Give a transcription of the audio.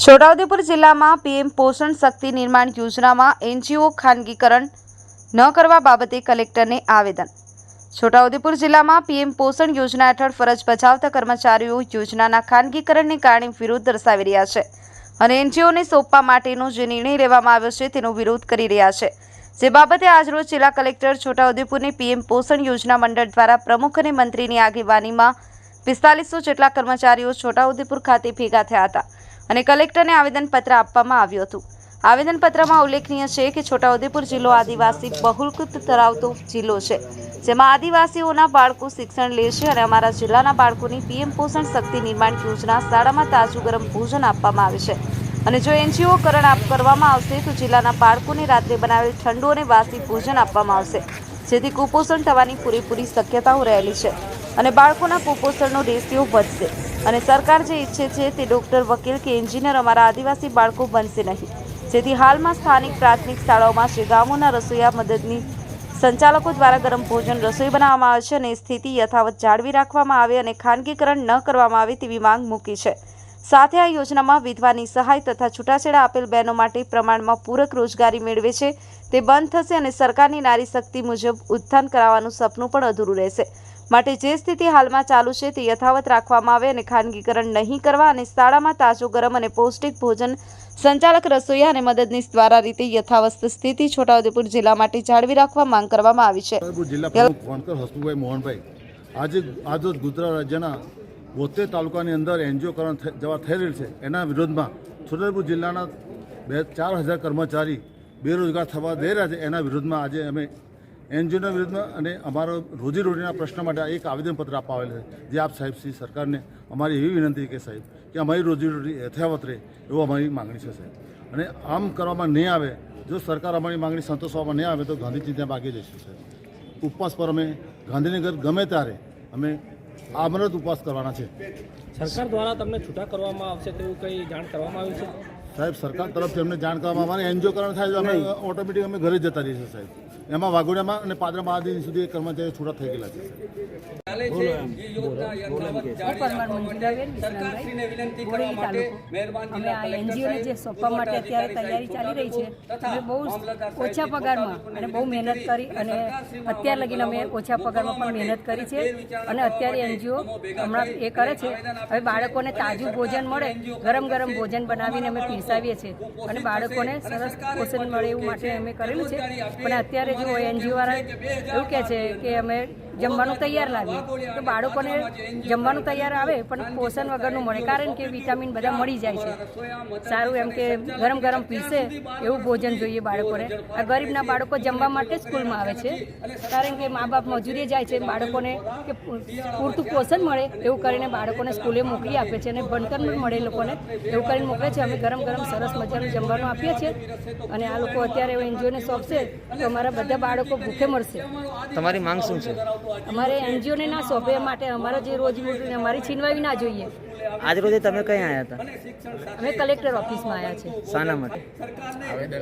છોટાઉદેપુર જિલ્લામાં પીએમ પોષણ શક્તિ નિર્માણ યોજનામાં એનજીઓ ખાનગીકરણ ન કરવા બાબતે કલેક્ટરને આવેદન. છોટાઉદેપુર જિલ્લામાં પીએમ પોષણ યોજના હેઠળ ફરજ બજાવતા કર્મચારીઓ યોજનાના ખાનગીકરણને કારણે વિરોધ દર્શાવી રહ્યા છે અને એનજીઓને સોંપવા માટેનો જે નિર્ણય લેવામાં આવ્યો છે તેનો વિરોધ કરી રહ્યા છે. જે બાબતે આજરોજ જિલ્લા કલેક્ટર છોટાઉદેપુરની પીએમ પોષણ યોજના મંડળ દ્વારા પ્રમુખ અને મંત્રીની આગેવાનીમાં પિસ્તાલીસો જેટલા કર્મચારીઓ છોટાઉદેપુર ખાતે ભેગા થયા હતા. અને કલેક્ટરને આવેદનપત્ર આપવામાં આવ્યું હતું. આવેદનપત્રમાં ઉલ્લેખનીય છે કે છોટાઉદેપુર જિલ્લો આદિવાસી બહુલકૃત ધરાવતો જિલ્લો છે, જેમાં આદિવાસીઓના બાળકો શિક્ષણ લે છે અને અમારા જિલ્લાના બાળકોની પીએમ પોષણ શક્તિ નિર્માણ યોજના શાળામાં તાજું ગરમ ભોજન આપવામાં આવે છે. અને જો એનજીઓ કરણ આપ કરવામાં આવશે, તો જિલ્લાના બાળકોને રાત્રે બનાવેલ ઠંડુ અને વાસી ભોજન આપવામાં આવશે, જેથી કુપોષણ થવાની પૂરેપૂરી શક્યતાઓ રહેલી છે અને બાળકોના કુપોષણનો રેશિયો વધશે. અને સરકાર જે ઈચ્છે છે તે ડૉક્ટર વકીલ કે એન્જિનિયર અમારા આદિવાસી બાળકો બનશે નહીં. જેથી હાલમાં સ્થાનિક પ્રાથમિક શાળાઓમાં શ્રી ગામોના રસોઈયા મદદની સંચાલકો દ્વારા ગરમ ભોજન, રસોઈ બનાવવામાં આવે છે અને સ્થિતિ યથાવત જાળવી રાખવામાં આવે અને ખાનગીકરણ ન કરવામાં આવે તેવી માંગ મૂકી છે. સાથે આ યોજનામાં વિધવાની સહાય તથા છૂટાછેડા આપેલ બહેનો માટે પ્રમાણમાં પૂરક રોજગારી મેળવે છે. તે બંધ થશે અને સરકારની નારી શક્તિ મુજબ ઉત્થાન કરાવવાનું સપનું પણ અધૂરું રહેશે. માટે જે સ્થિતિ હાલમાં ચાલુ છે તે યથાવત રાખવામાં આવે અને ખાનગીકરણ નહીં કરવા અને શાળામાં તાજો ગરમ અને પૌષ્ટિક ભોજન સંચાલક રસોઈયા અને મદદનીશ દ્વારા રીતે યથાવત સ્થિતિ છોટાઉદેપુર જિલ્લા માટે જાળવી રાખવા માંગ કરવામાં આવી છે. હસમુભાઈ મોહનભાઈ ગુજરાત રાજ્યના બોતેર તાલુકાની અંદર એનજીઓકરણ થ- જવા થઈ રહેલ છે. એના વિરોધમાં છોટાઉદેપુર જિલ્લાના બે, ચાર હજાર કર્મચારી બેરોજગાર થવા દઈ રહ્યા છે. એના વિરોધમાં આજે અમે એનજીઓના વિરુદ્ધમાં અને અમારો રોજીરોટીના પ્રશ્ન માટે એક આવેદનપત્ર આપવા આવેલ છે જે આપ સાહેબ શ્રી સરકારને અમારી એવી વિનંતી કે સાહેબ કે અમારી રોજીરોટી યથાવત રહે એવું અમારી માગણી છે સાહેબ. અને આમ કરવામાં નહીં આવે જો સરકાર અમારી માગણી સંતોષવામાં નહીં આવે તો ગાંધી ચિંતા ભાગી જઈશું સાહેબ. ઉપવાસ પર અમે ગાંધીનગર ગમે ત્યારે અમે આમરત ઉપવાસ કરવાના છે. સરકાર દ્વારા તમને છૂટા કરવામાં આવશે તેવું કંઈ જાણ કરવામાં આવ્યું છે? સાહેબ સરકાર તરફથી અમને જાણ કરવામાં આવે એનજીઓ કારણ થાય તો અમે ઓટોમેટિક અમે ઘરે જતા રહીએ છીએ સાહેબ. એમાં વાઘોડિયામાં અને પાદરા મહાદેવ સુધી કર્મચારીઓ છૂટા થઈ ગયેલા છે અમે આ એનજીઓને જે સોંપવા માટે અત્યારે તૈયારી ચાલી રહી છે અમે બહુ ઓછા પગારમાં અને બહુ મહેનત કરી અને અત્યાર લગીને અમે ઓછા પગારમાં પણ મહેનત કરી છે અને અત્યારે એનજીઓ હમણાં એ કરે છે હવે બાળકોને તાજું ભોજન મળે ગરમ ગરમ ભોજન બનાવીને અમે પીરસાવીએ છીએ અને બાળકોને સરસ પોષણ મળે એવું માટે અમે કરેલું છે. પણ અત્યારે જો એનજીઓ વાળા એવું કહે છે કે અમે જમવાનું તૈયાર લાવીએ તો બાળકોને જમવાનું તૈયાર આવે, પણ પોષણ વગરનું મળે. કારણ કે વિટામિન બધા મળી જાય છે. સારું એમ કે ગરમ ગરમ પીસે એવું ભોજન જોઈએ બાળકોને. આ ગરીબના બાળકો જમવા માટે સ્કૂલમાં આવે છે. કારણ કે મા બાપ મજૂરીએ જાય છે, બાળકોને કે પૂરતું પોષણ મળે એવું કરીને બાળકોને સ્કૂલે મોકલી આપે છે અને ભણતર પણ મળે લોકોને એવું કરીને મોકલે છે. અમે ગરમ ગરમ સરસ મજાનું જમવાનું આપીએ છીએ અને આ લોકો અત્યારે એનજીઓને સોંપશે તો અમારા બધા બાળકો ભૂખે મળશે તમારી માંગ શું છે? અમારે એનજીઓને ના સોંપે માટે અમારા જે રોજ અમારી છીનવાવી ના જોઈએ. આજ રોજે તમે ક્યાં આવ્યા હતા? અમે કલેક્ટર ઓફિસમાં આવ્યા છે શાના માટે?